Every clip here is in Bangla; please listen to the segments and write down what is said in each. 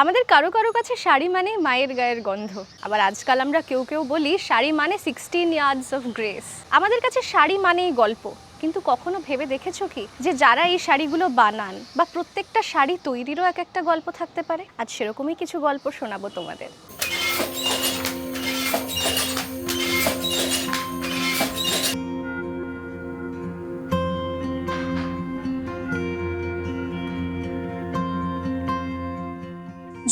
আমাদের কারও কারও কাছে শাড়ি মানে মায়ের গায়ের গন্ধ। আবার আজকাল আমরা কেউ কেউ বলি শাড়ি মানে সিক্সটিন ইয়ার্ডস অফ গ্রেস আমাদের কাছে শাড়ি মানেই গল্প। কিন্তু কখনো ভেবে দেখেছ কি যে যারা এই শাড়িগুলো বানান বা প্রত্যেকটা শাড়ি তৈরিরও এক একটা গল্প থাকতে পারে? আজ সেরকমই কিছু গল্প শোনাবো তোমাদের।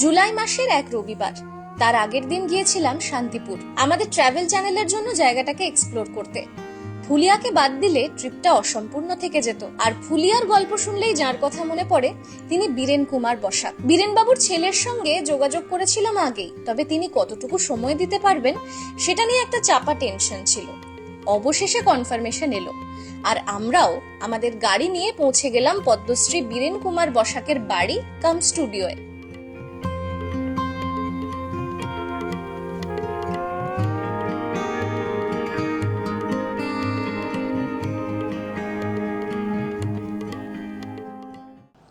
জুলাই মাসের এক রবিবার। তার আগের দিন গিয়েছিলাম শান্তিপুর। আমাদের ট্রাভেল চ্যানেলের জন্য জায়গাটাকে এক্সপ্লোর করতে। ফুলিয়াকে বাদ দিলে ট্রিপটা অসম্পূর্ণ থেকে যেত। আর ফুলিয়ার গল্প শুনলেই যার কথা মনে পড়ে, তিনি বীরেন কুমার বসাক। বীরেন বাবুর ছেলের সঙ্গে যোগাযোগ করেছিলাম আগেই, তবে তিনি কতটুকু সময় দিতে পারবেন, সেটা নিয়ে একটা চাপা টেনশন ছিল। অবশেষে কনফার্মেশন এলো। আর আমরাও আমাদের গাড়ি নিয়ে পৌঁছে গেলাম পদ্মশ্রী বীরেন কুমার বসাকের বাড়ি, কাম স্টুডিওয়ে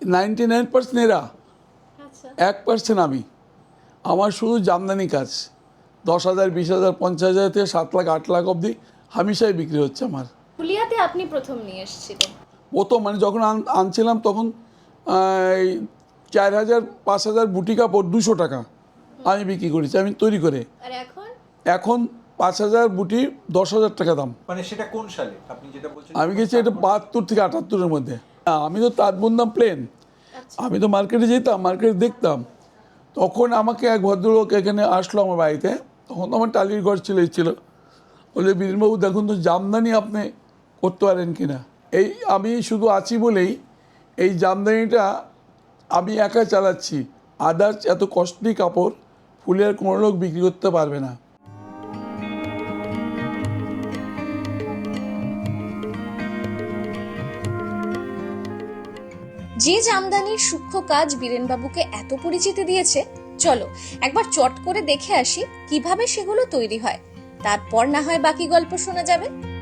নাইনটি নাইন পার্সেন্ট এরা। এক পার্সেন্ট আমি। আমার শুধু জামদানি কাজ। দশ হাজার বিশ হাজার পঞ্চাশ হাজার থেকে সাত লাখ আট লাখ অবধি হামেশাই বিক্রি হচ্ছে আমার। ফুলিয়াতে আপনি প্রথম নিয়ে এসেছিলেন? প্রথম মানে যখন আন- আনছিলাম তখন এই চার হাজার পাঁচ হাজার বুটি কাপড় দুশো টাকা আমি বিক্রি করেছি আমি তৈরি করে। এখন? এখন পাঁচ হাজার বুটি দশ হাজার টাকা দাম। মানে সেটা কোন সালে? আপনি যেটা বলছেন আমি গেছি এটা বাহাত্তর থেকে আটাত্তরের মধ্যে। আমি তো তাঁত বুনতাম প্লেন আমি তো মার্কেটে যেতাম মার্কেটে দেখতাম। তখন আমাকে এক ভদ্রলোক এখানে আসলো আমার বাড়িতে। তখন তো আমার টালির ঘর ছিল ছিল। বলে বীরবাবু দেখুন তো জামদানি আপনি করতে পারেন কি না এই আমি শুধু আছি বলেই এই জামদানিটা আমি একা চালাচ্ছি। আদার্স এত কস্টলি কাপড় ফুলের কোনো লোক বিক্রি করতে পারবে না। যে জামদানির সূক্ষ্ম কাজ বীরেনবাবুকে এত পরিচিতি দিয়েছে, চলো একবার চট করে দেখে আসি কীভাবে সেগুলো তৈরি হয়। তারপর না হয় বাকি গল্প শোনা যাবে।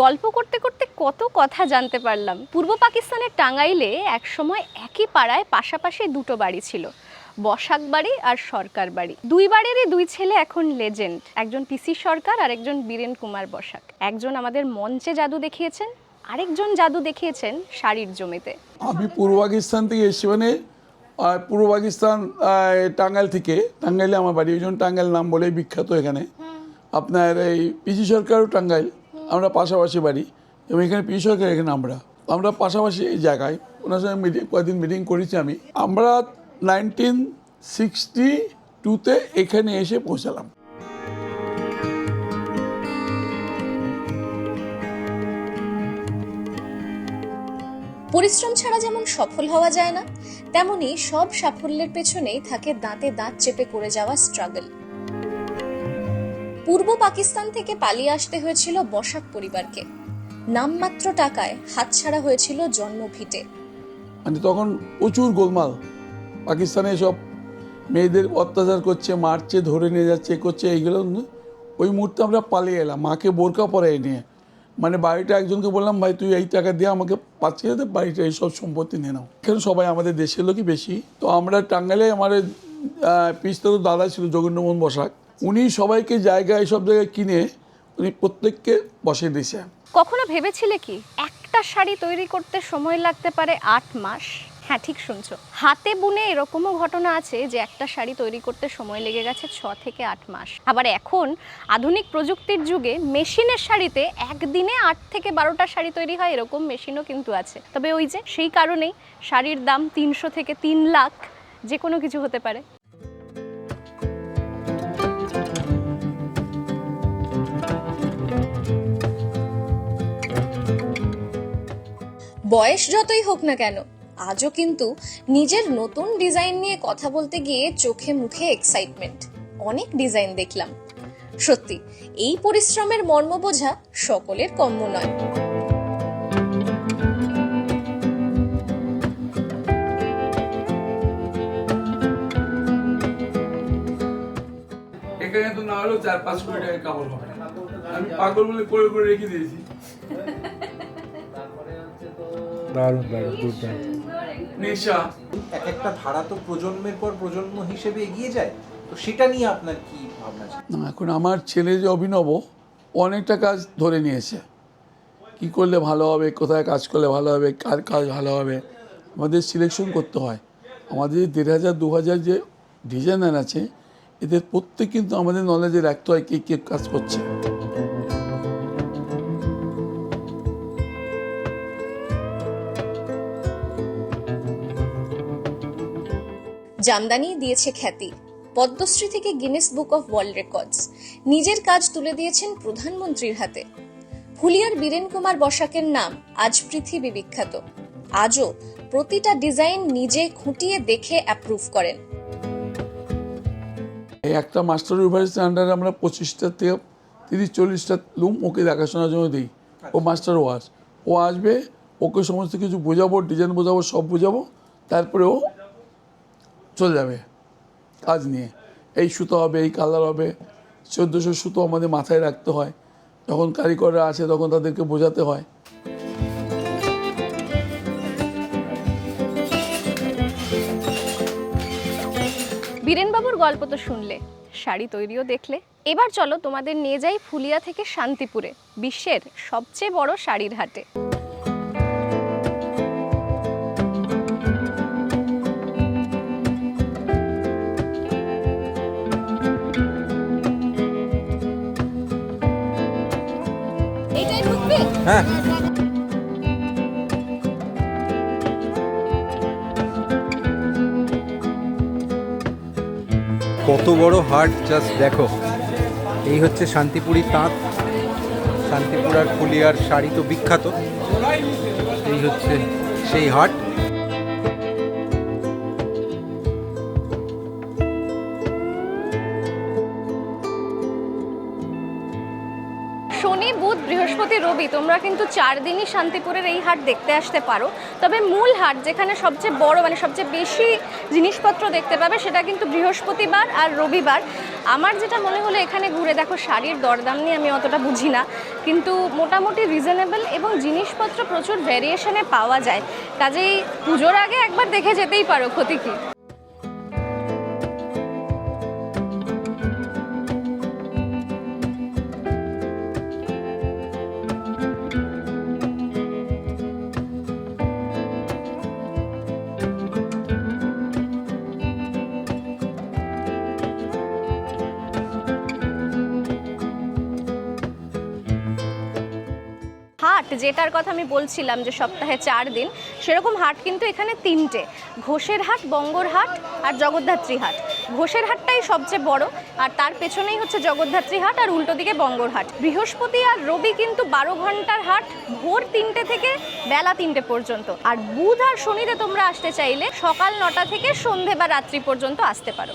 গল্প করতে করতে কত কথা জানতে পারলাম। পূর্ব পাকিস্তানের টাঙ্গাইলে একসময় একই পাড়ায় পাশাপাশি দুটো বাড়ি ছিল বসাক বাড়ি আর সরকার বাড়ি। দুই বাড়িরই দুই ছেলে এখন লেজেন্ড একজন পিসি সরকার আর একজন বীরেন কুমার বসাক। একজন আমাদের মঞ্চে জাদু দেখিয়েছেন আরেকজন জাদু দেখিয়েছেন শাড়ির জমিতে। আমি পূর্ব পাকিস্তান থেকে এসেছি মানে পূর্ব পাকিস্তান টাঙ্গাইল থেকে। টাঙ্গাইলে আমার বাড়ি ওই জন্য টাঙ্গাইল নাম বলেই বিখ্যাত এখানে। আপনার এই পিসি সরকারও টাঙ্গাইল। আমরা পাশাপাশি বাড়ি এবং এখানে পিসি সরকার, এখানে আমরা। আমরা পাশাপাশি এই জায়গায় ওনার সঙ্গে মিটিং কয়েকদিন মিটিং করেছি আমি। আমরা নাইনটিন সিক্সটি টুতে এখানে এসে পৌঁছালাম। পরিশ্রম ছাড়া যেমন সফল হওয়া যায় না, তেমনি সব সাফল্যের পেছনেই থাকে দাঁতে দাঁত চেপে করে যাওয়া স্ট্রাগল পূর্ব পাকিস্তান থেকে পালিয়ে আসতে হয়েছিল বসাক পরিবারকে। নামমাত্র টাকায় হাতছাড়া হয়েছিল জন্মভিটে। মানে তখন প্রচুর গোলমাল। পাকিস্তানে সব মেয়েদের অত্যাচার করছে, মারছে, ধরে নিয়ে যাচ্ছে করছে, এইগুলো ওই মুহূর্তে আমরা পালিয়ে এলাম। মাকে বোরকা পরাই নিয়ে। মানে বাড়িটা একজনকে বললাম, ভাই, তুই এই টাকা দিয়ে আমাকে পাঠিয়ে দে, বাড়িটা এইসব সম্পত্তি নিয়ে নাও। এখানে সবাই আমাদের দেশের লোকই বেশি। তো আমরা টাঙ্গাইলে আমার পিস্তা তো দাদা ছিল যোগেন্দ্রমোহন বসাক। উনি সবাইকে জায়গা এইসব জায়গায় কিনে উনি প্রত্যেককে বসে দিয়েছে। কখনো ভেবেছিলে কি একটা শাড়ি তৈরি করতে সময় লাগতে পারে আট মাস? হ্যাঁ ঠিক শুনছো। হাতে বুনে এরকমও ঘটনা আছে যে একটা শাড়ি তৈরি করতে সময় লেগে গেছে ছ থেকে আট মাস। আবার এখন আধুনিক প্রযুক্তির যুগে মেশিনের শাড়িতে একদিনে আট থেকে বারোটা শাড়ি তৈরি হয়, এরকম মেশিনও কিন্তু আছে। তবে ওই যে সেই কারণেই শাড়ির দাম তিনশো থেকে তিন লাখ যে কোনো কিছু হতে পারে। বয়স যতই হোক না কেন, আজও কিন্তু নিজের নতুন ডিজাইন নিয়ে কথা বলতে গিয়ে চোখে মুখে এক্সাইটমেন্ট অনেক ডিজাইন দেখলাম। সত্যি, এই পরিশ্রমের মর্ম বোঝা সকলের কম্য নয়। এখানে তো না হলেও চার পাঁচ কোটি টাকা হবে আমি পাগল বলে করে করে রেখে দিয়েছি। দারুণ দারুণ দুর্দান্ত নেশা। এক একটা ধারা তো প্রজন্মের পর প্রজন্ম হিসেবে এগিয়ে যায়। তো সেটা নিয়ে আপনার কি ভাবনা না এখন আমার ছেলে যে অভিনব অনেকটা কাজ ধরে নিয়েছে। কি করলে ভালো হবে কোথায় কাজ করলে ভালো হবে কার কাজ ভালো হবে আমাদের সিলেকশন করতে হয়। আমাদের যে দেড় হাজার দু হাজার যে ডিজাইনার আছে এদের প্রত্যেক কিন্তু আমাদের নলেজে রাখতে হয় কে কে কাজ করছে। জামদানি দিয়েছে খ্যাতি। পদ্মশ্রী থেকে Guinness book of world records নিজের কাজ তুলে দিয়েছেন প্রধানমন্ত্রীর হাতে। ফুলিয়ার বীরেন কুমার বসাকের নাম আজ পৃথিবী বিখ্যাত। আজও প্রতিটা ডিজাইন নিজে খুঁটিয়ে দেখে অ্যাপ্রুভ করেন। একটা মাস্টার ইউনিভার্সিটির আন্ডারে আমরা পঁচিশটা থেকে তিরিশ, চল্লিশটা লুম ওকে দেখাশোনার জন্য দিই। ও মাস্টার ওয়াশ ও আসবে, ওকে সমস্ত কিছু বোঝাবো ডিজাইন বোঝাবো, সব বোঝাবো, তারপরে ও চলে যাবে। কাজ নিয়ে। এই সুতো হবে, এই কালার হবে। চোদ্দোশো সুতো আমাদের মাথায় রাখতে হয়। যখন কারিগররা আছে তখন তাদেরকে বোঝাতে হয়। বীরেনবাবুর গল্প তো শুনলে, শাড়ি তৈরিও দেখলে। এবার চলো তোমাদের নিয়ে যাই ফুলিয়া থেকে শান্তিপুরে, বিশ্বের সবচেয়ে বড় শাড়ির হাটে। হ্যাঁ। কত বড় হাট জাস্ট দেখো। এই হচ্ছে শান্তিপুরি তাঁত। শান্তিপুরার ফুলিয়ার শাড়ি তো বিখ্যাত। এই হচ্ছে সেই হাট। শনি, বুধ, বৃহস্পতি, রবি, তোমরা কিন্তু চার দিনই শান্তিপুরের এই হাট দেখতে আসতে পারো। তবে মূল হাট যেখানে সবচেয়ে বড় মানে সবচেয়ে বেশি জিনিসপত্র দেখতে পাবে সেটা কিন্তু বৃহস্পতিবার আর রবিবার। আমার যেটা মনে হলো এখানে ঘুরে দেখো, শাড়ির দরদাম নিয়ে আমি অতটা বুঝি না। কিন্তু মোটামুটি রিজনেবল এবং জিনিসপত্র প্রচুর ভ্যারিয়েশনে পাওয়া যায়। কাজেই পুজোর আগে একবার দেখে যেতেই পারো, ক্ষতি কী? যেটার কথা আমি বলছিলাম যে সপ্তাহে চার দিন, সেরকম হাট কিন্তু এখানে তিনটে। ঘোষের হাট, বঙ্গর হাট আর জগদ্ধাত্রী হাট। ঘোষের হাটটাই সবচেয়ে বড়, আর তার পেছনেই হচ্ছে জগদ্ধাত্রী হাট আর উল্টো দিকে বঙ্গর হাট। বৃহস্পতি আর রবি কিন্তু বারো ঘণ্টার হাট, ভোর তিনটে থেকে বেলা তিনটে পর্যন্ত। আর বুধ আর শনিতে তোমরা আসতে চাইলে সকাল নটা থেকে সন্ধে বা রাত্রি পর্যন্ত আসতে পারো।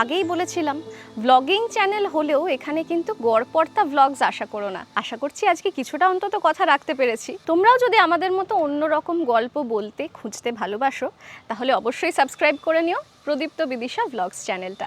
আগেই বলেছিলাম ব্লগিং চ্যানেল হলেও এখানে কিন্তু গড়পর্তা ব্লগস আশা করো না। আশা করছি আজকে কিছুটা অন্তত কথা রাখতে পেরেছি। তোমরাও যদি আমাদের মতো অন্য রকম গল্প বলতে খুঁজতে ভালোবাসো, তাহলে অবশ্যই সাবস্ক্রাইব করে নিও প্রদীপ্ত বিদিশা ব্লগস চ্যানেলটা